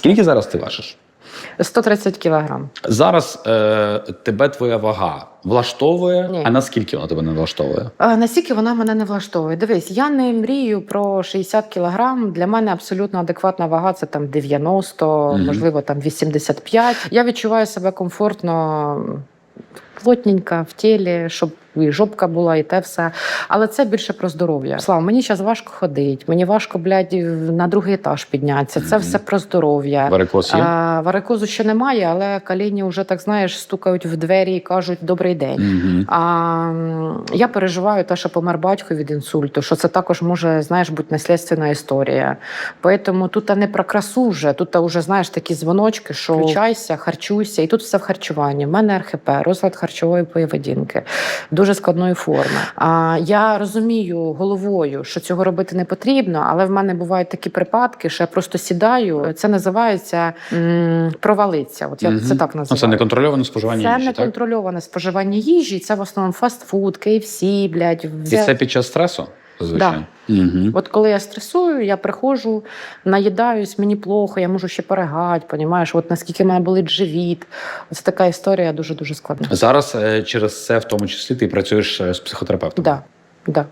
Скільки зараз ти важиш? 130 кілограм. Зараз е, тебе твоя вага влаштовує, Ні. а наскільки вона тебе не влаштовує? А, Наскільки вона мене не влаштовує? Дивись, я не мрію про 60 кілограм. Для мене абсолютно адекватна вага це там 90, угу. можливо, там 85. Я відчуваю себе комфортно. Плотненька в тілі, щоб і жопка була, і те все. Але це більше про здоров'я. Слава, мені зараз важко ходити, мені важко, блядь, на другий етаж піднятися. Це все про здоров'я. Варикоз є? А, варикозу ще немає, але коліні вже так знаєш, стукають в двері і кажуть добрий день. А я переживаю те, що помер батько від інсульту, що це також може знаєш бути наслідственна історія. Тому тут не про красу вже, тут вже знаєш такі дзвоночки, що включайся, харчуйся, і тут все в харчуванні. У мене РХП, розлад харчової поведінки, дуже складної форми. А я розумію головою, що цього робити не потрібно, але в мене бувають такі припадки, що я просто сідаю. Це називається м, провалиться. От я угу. це так Ну, називаю. це неконтрольоване споживання Це їжі, так? споживання їжі, це в основному фастфуд, KFC, блядь. І взя- це під час стресу? Зазвичай? Угу. От коли я стресую, я приходжу, наїдаюсь, мені плохо, я можу ще перегати, понімаєш, от наскільки мене болить живіт. Це така історія дуже дуже складна. Зараз е, через це в тому числі ти працюєш е, з психотерапевтом. Да, да.